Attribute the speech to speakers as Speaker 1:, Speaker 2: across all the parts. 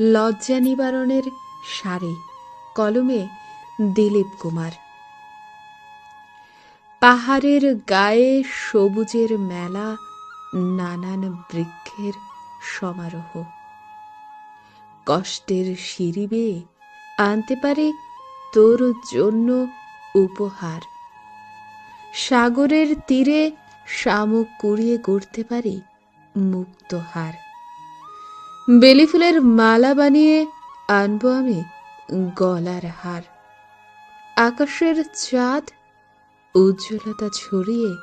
Speaker 1: লজ্জা নিবারণের সারে, কলমে দিলীপ কুমার। পাহাড়ের গায়ে সবুজের মেলা, নানান বৃক্ষের সমারোহ। কষ্টের সিঁড়ি বেয়ে আনতে পারে তোর জন্য উপহার। সাগরের তীরে শামুক কুড়িয়ে গড়তে পারি মুক্তহার বেলি ফুলের মালা বানিয়ে আনব আমি গলার হার। আকাশের চাঁদ উজ্জ্বলতা ছড়িয়ে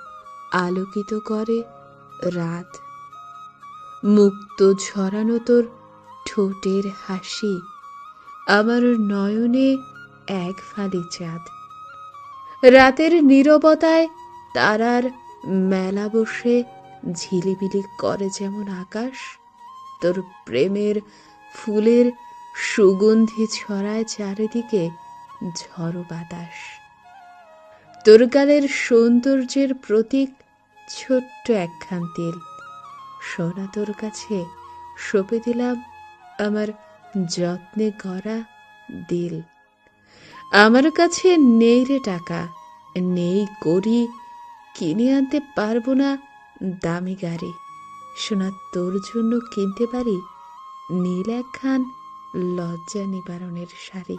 Speaker 1: আলোকিত করে রাত। মুক্ত ঝরানো তোর ঠোঁটের হাসি, আমার নয়নে এক ফালি চাঁদ। রাতের নীরবতায় তারার মেলা বসে ঝিলিবিলি করে যেমন আকাশ তোর প্রেমের ফুলের সুগন্ধি ছড়ায় চারিদিকে ঝড়ো বাতাস। তোর গালের সৌন্দর্যের প্রতীক ছোট্ট একখান তিল। সোনা তোর কাছে সঁপে দিলাম আমার যত্নে গড়া দিল। আমার কাছে নেই রে টাকা, নেই করি কিনে আনতে পারব না দামি গাড়ি। সোনা তোর জন্য কিনতে পারি নীল একখান লজ্জা নিবারণের শাড়ি।